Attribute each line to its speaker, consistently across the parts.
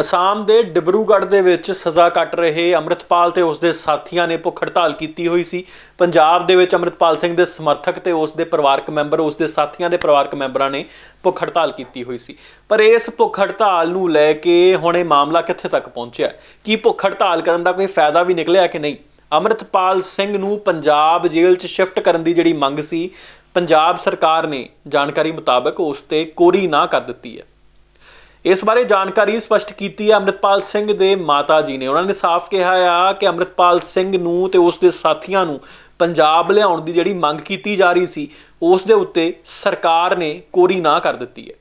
Speaker 1: ਅਸਾਮ ਦੇ ਡਿਬਰੂਗੜ੍ਹ ਦੇ ਵਿੱਚ ਸਜ਼ਾ ਕੱਟ ਰਹੇ ਅੰਮ੍ਰਿਤਪਾਲ ਤੇ ਉਸ ਦੇ ਸਾਥੀਆਂ ਨੇ ਭੁੱਖ ਹੜਤਾਲ ਕੀਤੀ ਹੋਈ ਸੀ। ਪੰਜਾਬ ਦੇ ਵਿੱਚ ਅੰਮ੍ਰਿਤਪਾਲ ਸਿੰਘ ਦੇ ਸਮਰਥਕ ਤੇ ਉਸ ਦੇ ਪਰਿਵਾਰਕ ਮੈਂਬਰ ਉਸ ਦੇ ਸਾਥੀਆਂ ਦੇ ਪਰਿਵਾਰਕ ਮੈਂਬਰਾਂ ਨੇ ਭੁੱਖ ਹੜਤਾਲ ਕੀਤੀ ਹੋਈ ਸੀ। ਪਰ ਇਸ ਭੁੱਖ ਹੜਤਾਲ ਨੂੰ ਲੈ ਕੇ ਹੁਣ ਇਹ ਮਾਮਲਾ ਕਿੱਥੇ ਤੱਕ ਪਹੁੰਚਿਆ? ਹੈ? ਕੀ ਭੁੱਖ ਹੜਤਾਲ ਕਰਨ ਦਾ ਕੋਈ ਫਾਇਦਾ ਵੀ ਨਿਕਲਿਆ ਕਿ ਨਹੀਂ? ਅੰਮ੍ਰਿਤਪਾਲ ਸਿੰਘ ਨੂੰ ਪੰਜਾਬ ਜੇਲ੍ਹ 'ਚ ਸ਼ਿਫਟ ਕਰਨ ਦੀ ਜਿਹੜੀ ਮੰਗ ਸੀ, ਪੰਜਾਬ ਸਰਕਾਰ ਨੇ ਜਾਣਕਾਰੀ ਮੁਤਾਬਕ ਉਸ ਤੇ ਕੋਰੀ ਨਾ ਕਰ ਦਿੱਤੀ ਹੈ। ਇਸ ਬਾਰੇ ਜਾਣਕਾਰੀ ਸਪਸ਼ਟ ਕੀਤੀ ਹੈ ਅੰਮ੍ਰਿਤਪਾਲ ਸਿੰਘ ਦੇ ਮਾਤਾ ਜੀ ਨੇ। ਉਹਨਾਂ ਨੇ ਸਾਫ਼ ਕਿਹਾ ਆ ਕਿ ਅੰਮ੍ਰਿਤਪਾਲ ਸਿੰਘ ਨੂੰ ਤੇ ਉਸ ਦੇ ਸਾਥੀਆਂ ਨੂੰ ਪੰਜਾਬ ਲਿਆਉਣ ਦੀ ਜਿਹੜੀ ਮੰਗ ਕੀਤੀ ਜਾ ਰਹੀ ਸੀ, ਉਸ ਦੇ ਉੱਤੇ ਸਰਕਾਰ ਨੇ ਕੋਰੀ ਨਾ ਕਰ ਦਿੱਤੀ ਹੈ।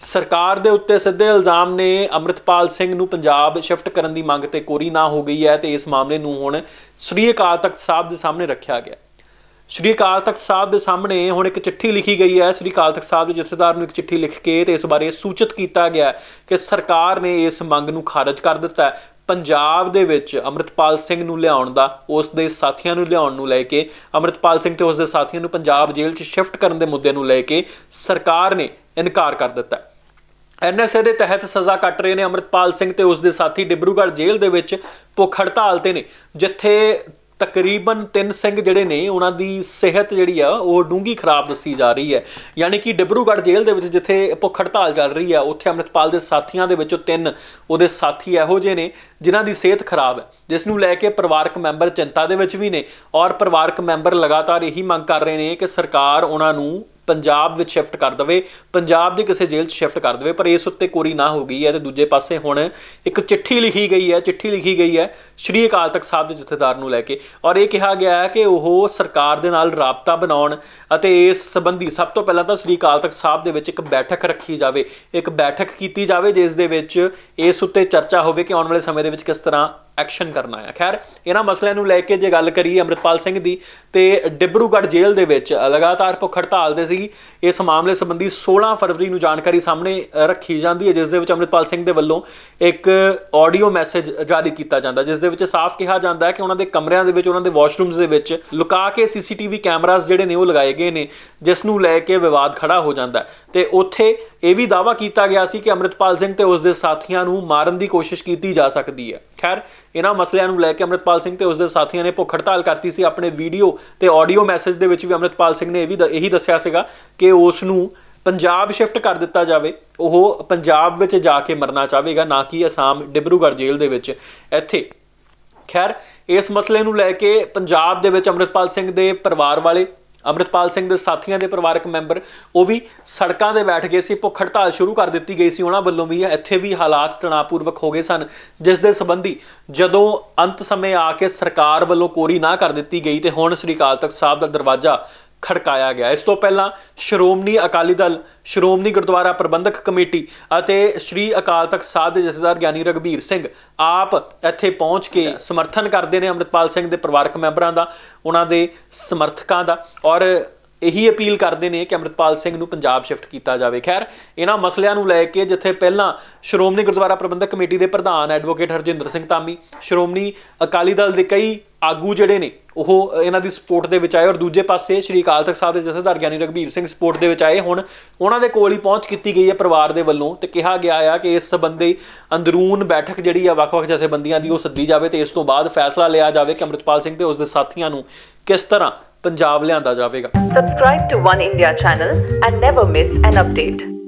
Speaker 1: ਸਰਕਾਰ ਦੇ ਉੱਤੇ ਸਿੱਧੇ ਇਲਜ਼ਾਮ ਨੇ ਅੰਮ੍ਰਿਤਪਾਲ ਸਿੰਘ ਨੂੰ ਪੰਜਾਬ ਸ਼ਿਫਟ ਕਰਨ ਦੀ ਮੰਗ ਤੇ ਕੋਰੀ ਨਾ ਹੋ ਗਈ ਹੈ ਤੇ ਇਸ ਮਾਮਲੇ ਨੂੰ ਹੁਣ ਸ੍ਰੀ ਅਕਾਲ ਤਖਤ ਸਾਹਿਬ ਦੇ ਸਾਹਮਣੇ ਰੱਖਿਆ ਗਿਆ। ਸ਼੍ਰੀ ਅਕਾਲ ਤਖਤ ਸਾਹਿਬ ਦੇ ਸਾਹਮਣੇ ਹੁਣ ਇੱਕ ਚਿੱਠੀ ਲਿਖੀ ਗਈ ਹੈ। ਸ਼੍ਰੀ ਅਕਾਲ ਤਖਤ ਸਾਹਿਬ ਦੇ ਜਥੇਦਾਰ ਨੂੰ ਇੱਕ ਚਿੱਠੀ ਲਿਖ ਕੇ ਤੇ ਇਸ ਬਾਰੇ ਸੂਚਿਤ ਕੀਤਾ ਗਿਆ ਕਿ ਸਰਕਾਰ ਨੇ ਇਸ ਮੰਗ ਨੂੰ ਖਾਰਜ ਕਰ ਦਿੱਤਾ ਹੈ। ਪੰਜਾਬ ਦੇ ਵਿੱਚ ਅੰਮ੍ਰਿਤਪਾਲ ਸਿੰਘ ਨੂੰ ਲਿਆਉਣ ਦਾ, ਉਸ ਦੇ ਸਾਥੀਆਂ ਨੂੰ ਲਿਆਉਣ ਨੂੰ ਲੈ ਕੇ, ਅੰਮ੍ਰਿਤਪਾਲ ਸਿੰਘ ਤੇ ਉਸ ਦੇ ਸਾਥੀਆਂ ਨੂੰ ਪੰਜਾਬ ਜੇਲ੍ਹ 'ਚ ਸ਼ਿਫਟ ਕਰਨ ਦੇ ਮੁੱਦੇ ਨੂੰ ਲੈ ਕੇ ਸਰਕਾਰ ਨੇ ਇਨਕਾਰ ਕਰ ਦਿੱਤਾ ਹੈ। ਐਨਐਸਏ ਦੇ ਤਹਿਤ ਸਜ਼ਾ ਕੱਟ ਰਹੇ ਨੇ ਅੰਮ੍ਰਿਤਪਾਲ ਸਿੰਘ ਤੇ ਉਸ ਦੇ ਸਾਥੀ ਡਿਬਰੂਗੜ੍ਹ ਜੇਲ੍ਹ ਦੇ ਵਿੱਚ ਭੁੱਖ ਹੜਤਾਲ ਤੇ ਨੇ, ਜਿੱਥੇ ਤਕਰੀਬਨ ਤਿੰਨ ਸਿੰਘ ਜਿਹੜੇ ਨੇ, ਉਹਨਾਂ ਦੀ ਸਿਹਤ ਜਿਹੜੀ ਆ, ਉਹ ਡੂੰਗੀ ਖਰਾਬ ਦੱਸੀ ਜਾ ਰਹੀ ਹੈ। ਯਾਨੀ ਕਿ ਡਿਬਰੂਗੜ੍ਹ ਜੇਲ੍ਹ ਦੇ ਵਿੱਚ ਜਿੱਥੇ ਭੁੱਖ ਹੜਤਾਲ ਚੱਲ ਰਹੀ ਆ, ਉੱਥੇ ਅੰਮ੍ਰਿਤਪਾਲ ਦੇ ਸਾਥੀਆਂ ਦੇ ਵਿੱਚੋਂ ਤਿੰਨ ਉਹਦੇ ਸਾਥੀ ਇਹੋ ਜਿਹੇ ਨੇ, ਜਿਨ੍ਹਾਂ ਦੀ ਸਿਹਤ ਖਰਾਬ ਹੈ, ਜਿਸ ਨੂੰ ਲੈ ਕੇ ਪਰਿਵਾਰਕ ਮੈਂਬਰ ਚਿੰਤਾ ਦੇ ਵਿੱਚ ਵੀ ਨੇ ਔਰ ਪਰਿਵਾਰਕ ਮੈਂਬਰ ਲਗਾਤਾਰ ਇਹੀ ਮੰਗ ਕਰ ਰਹੇ ਨੇ ਕਿ ਸਰਕਾਰ ਉਹਨਾਂ ਨੂੰ ਪੰਜਾਬ ਵਿੱਚ ਸ਼ਿਫਟ ਕਰ ਦਵੇ, ਪੰਜਾਬ ਦੀ ਕਿਸੇ ਜੇਲ੍ਹ 'ਚ ਸ਼ਿਫਟ ਕਰ ਦਵੇ, ਪਰ ਇਸ ਉੱਤੇ ਕੋਰੀ ਨਾ ਹੋ ਗਈ ਹੈ ਤੇ ਦੂਜੇ ਪਾਸੇ ਹੁਣ ਇੱਕ ਚਿੱਠੀ ਲਿਖੀ ਗਈ ਹੈ, ਚਿੱਠੀ ਲਿਖੀ ਗਈ ਹੈ ਸ਼੍ਰੀ ਅਕਾਲ ਤਖਤ ਸਾਹਿਬ ਦੇ ਜਥੇਦਾਰ ਨੂੰ ਲੈ ਕੇ ਔਰ ਇਹ ਕਿਹਾ ਗਿਆ ਹੈ ਕਿ ਉਹ ਸਰਕਾਰ ਦੇ ਨਾਲ ਰਾਬਤਾ ਬਣਾਉਣ ਅਤੇ ਇਸ ਸੰਬੰਧੀ ਸਭ ਤੋਂ ਪਹਿਲਾਂ ਤਾਂ ਸ਼੍ਰੀ ਅਕਾਲ ਤਖਤ ਸਾਹਿਬ ਦੇ ਵਿੱਚ ਇੱਕ ਬੈਠਕ ਰੱਖੀ ਜਾਵੇ, ਇੱਕ ਬੈਠਕ ਕੀਤੀ ਜਾਵੇ ਜਿਸ ਦੇ ਵਿੱਚ ਇਸ ਉੱਤੇ ਚਰਚਾ ਹੋਵੇ ਕਿ ਆਉਣ ਵਾਲੇ ਸਮੇਂ ਦੇ ਵਿੱਚ ਕਿਸ ਤਰ੍ਹਾਂ ਐਕਸ਼ਨ ਕਰਨਾ ਹੈ ਖੈਰ, ਇਹਨਾਂ ਮਸਲਿਆਂ ਨੂੰ ਲੈ ਕੇ ਜੇ ਗੱਲ ਕਰੀਏ ਅੰਮ੍ਰਿਤਪਾਲ ਸਿੰਘ ਦੀ, ਤੇ ਡਿਬਰੂਗੜ੍ਹ ਜੇਲ੍ਹ ਦੇ ਵਿੱਚ ਲਗਾਤਾਰ ਭੁੱਖ ਹੜਤਾਲ ਦੇ ਸੀ। ਇਸ ਮਾਮਲੇ ਸੰਬੰਧੀ 16 ਫਰਵਰੀ ਨੂੰ ਜਾਣਕਾਰੀ ਸਾਹਮਣੇ ਰੱਖੀ ਜਾਂਦੀ ਹੈ, ਜਿਸ ਦੇ ਵਿੱਚ ਅੰਮ੍ਰਿਤਪਾਲ ਸਿੰਘ ਦੇ ਵੱਲੋਂ ਇੱਕ ਆਡੀਓ ਮੈਸੇਜ ਜਾਰੀ ਕੀਤਾ ਜਾਂਦਾ, ਜਿਸ ਦੇ ਵਿੱਚ ਸਾਫ਼ ਕਿਹਾ ਜਾਂਦਾ ਹੈ ਕਿ ਉਹਨਾਂ ਦੇ ਕਮਰਿਆਂ ਦੇ ਵਿੱਚ, ਉਹਨਾਂ ਦੇ ਵਾਸ਼ਰੂਮਸ ਦੇ ਵਿੱਚ ਲੁਕਾ ਕੇ ਸੀਸੀਟੀਵੀ ਕੈਮਰਾਜ਼ ਜਿਹੜੇ ਨੇ ਉਹ ਲਗਾਏ ਗਏ ਨੇ, ਜਿਸ ਨੂੰ ਲੈ ਕੇ ਵਿਵਾਦ ਖੜਾ ਹੋ ਜਾਂਦਾ ਹੈ। ਤੇ ਉੱਥੇ ਇਹ ਵੀ ਦਾਵਾ ਕੀਤਾ ਗਿਆ ਸੀ ਕਿ ਅੰਮ੍ਰਿਤਪਾਲ ਸਿੰਘ ਤੇ ਉਸ ਦੇ ਸਾਥੀਆਂ ਨੂੰ ਮਾਰਨ ਦੀ ਕੋਸ਼ਿਸ਼ ਕੀਤੀ ਜਾ ਸਕਦੀ ਹੈ। ਖੈਰ, ਇਹਨਾਂ ਮਸਲਿਆਂ ਨੂੰ ਲੈ ਕੇ ਅੰਮ੍ਰਿਤਪਾਲ ਸਿੰਘ ਤੇ ਉਸ ਦੇ ਸਾਥੀਆਂ ਨੇ ਭੁੱਖ ਹੜਤਾਲ ਕਰਤੀ ਸੀ। ਆਪਣੇ ਵੀਡੀਓ ਤੇ ਆਡੀਓ ਮੈਸੇਜ ਦੇ ਵਿੱਚ ਵੀ ਅੰਮ੍ਰਿਤਪਾਲ ਸਿੰਘ ਨੇ ਇਹ ਵੀ ਇਹੀ ਦੱਸਿਆ ਸੀਗਾ ਕਿ ਉਸ ਨੂੰ ਪੰਜਾਬ ਸ਼ਿਫਟ ਕਰ ਦਿੱਤਾ ਜਾਵੇ। ਉਹ ਪੰਜਾਬ ਵਿੱਚ ਜਾ ਕੇ ਮਰਨਾ ਚਾਹੇਗਾ, ਨਾ ਕਿ ਅਸਾਮ ਡਿਬਰੂਗੜ੍ਹ ਜੇਲ੍ਹ ਦੇ ਵਿੱਚ। ਇੱਥੇ ਖੈਰ, ਇਸ ਮਸਲੇ ਨੂੰ ਲੈ ਕੇ ਪੰਜਾਬ ਦੇ ਵਿੱਚ ਅੰਮ੍ਰਿਤਪਾਲ ਸਿੰਘ ਦੇ ਪਰਿਵਾਰ ਵਾਲੇ ਅੰਮ੍ਰਿਤਪਾਲ ਸਿੰਘ ਦੇ ਸਾਥੀਆਂ ਦੇ ਪਰਿਵਾਰਕ ਮੈਂਬਰ, ਉਹ ਵੀ ਸੜਕਾਂ ਤੇ ਬੈਠ ਗਏ ਸੀ, ਭੁੱਖ ਹੜਤਾਲ ਸ਼ੁਰੂ ਕਰ ਦਿੱਤੀ ਗਈ ਸੀ, ਉਹਨਾਂ ਵੱਲੋਂ ਵੀ ਇੱਥੇ ਵੀ ਹਾਲਾਤ ਤਣਾਅਪੂਰਵਕ ਹੋ ਗਏ ਸਨ, ਜਿਸ ਦੇ ਸੰਬੰਧੀ ਜਦੋਂ ਅੰਤ ਸਮੇਂ ਆ ਕੇ ਸਰਕਾਰ ਵੱਲੋਂ ਕੋਰੀ ਨਾ ਕਰ ਦਿੱਤੀ ਗਈ, ਤੇ ਹੁਣ ਸ੍ਰੀ ਅਕਾਲ ਤਖਤ ਸਾਹਿਬ ਦਾ ਦਰਵਾਜ਼ਾ ਖੜਕਾਇਆ ਗਿਆ। ਇਸ ਤੋਂ ਪਹਿਲਾਂ ਸ਼੍ਰੋਮਣੀ ਅਕਾਲੀ ਦਲ ਸ਼੍ਰੋਮਣੀ ਗੁਰਦੁਆਰਾ ਪ੍ਰਬੰਧਕ ਕਮੇਟੀ ਅਤੇ ਸ਼੍ਰੀ ਅਕਾਲ ਤਖਤ ਸਾਹਿਬ ਦੇ ਜਥੇਦਾਰ ਗਿਆਨੀ ਰਗਬੀਰ ਸਿੰਘ ਆਪ ਇੱਥੇ ਪਹੁੰਚ ਕੇ ਸਮਰਥਨ ਕਰਦੇ ਨੇ ਅੰਮ੍ਰਿਤਪਾਲ ਸਿੰਘ ਦੇ ਪਰਿਵਾਰਕ ਮੈਂਬਰਾਂ ਦਾ ਉਹਨਾਂ ਦੇ ਸਮਰਥਕਾਂ ਦਾ ਔਰ ਇਹੀ ਅਪੀਲ ਕਰਦੇ ਨੇ ਕਿ ਅੰਮ੍ਰਿਤਪਾਲ ਸਿੰਘ ਨੂੰ ਪੰਜਾਬ ਸ਼ਿਫਟ ਕੀਤਾ ਜਾਵੇ। ਖੈਰ ਇਹਨਾਂ ਮਸਲਿਆਂ ਨੂੰ ਲੈ ਕੇ ਜਿੱਥੇ ਪਹਿਲਾਂ ਸ਼੍ਰੋਮਣੀ ਗੁਰਦੁਆਰਾ ਪ੍ਰਬੰਧਕ ਕਮੇਟੀ ਦੇ ਪ੍ਰਧਾਨ ਐਡਵੋਕੇਟ ਹਰਜਿੰਦਰ ਸਿੰਘ ਤਾਮੀ ਸ਼੍ਰੋਮਣੀ ਅਕਾਲੀ ਦਲ ਦੇ ਕਈ ਆਗੂ ਜਿਹੜੇ ਨੇ ਉਹ ਇਹਨਾਂ ਦੀ ਸਪੋਰਟ ਦੇ ਵਿੱਚ ਆਏ ਔਰ ਦੂਜੇ ਪਾਸੇ ਸ਼੍ਰੀ ਅਕਾਲ ਤਖਤ ਸਾਹਿਬ ਦੇ ਜਥੇਦਾਰ ਗਿਆਨੀ ਰਗਬੀਰ ਸਿੰਘ ਸਪੋਰਟ ਦੇ ਵਿੱਚ ਆਏ ਹੁਣ ਉਹਨਾਂ ਦੇ ਕੋਲ ਹੀ ਪਹੁੰਚ ਕੀਤੀ ਗਈ ਹੈ ਪਰਿਵਾਰ ਦੇ ਵੱਲੋਂ ਤੇ ਕਿਹਾ ਗਿਆ ਆ ਕਿ ਇਸ ਸੰਬੰਧੀ ਅੰਦਰੂਨ ਬੈਠਕ ਜਿਹੜੀ ਆ ਵੱਖ-ਵੱਖ ਜਥੇਬੰਦੀਆਂ ਦੀ ਉਹ ਸੱਦੀ ਜਾਵੇ ਤੇ ਇਸ ਤੋਂ ਬਾਅਦ ਫੈਸਲਾ ਲਿਆ ਜਾਵੇ ਕਿ ਅੰਮ੍ਰਿਤਪਾਲ ਸਿੰਘ ਤੇ ਉਸ ਦੇ ਸਾਥੀਆਂ ਨੂੰ ਕਿਸ ਤਰ੍ਹਾਂ ਪੰਜਾਬ ਲਿਆਂਦਾ ਜਾਵੇਗਾ
Speaker 2: Subscribe to One India channel and never miss an update.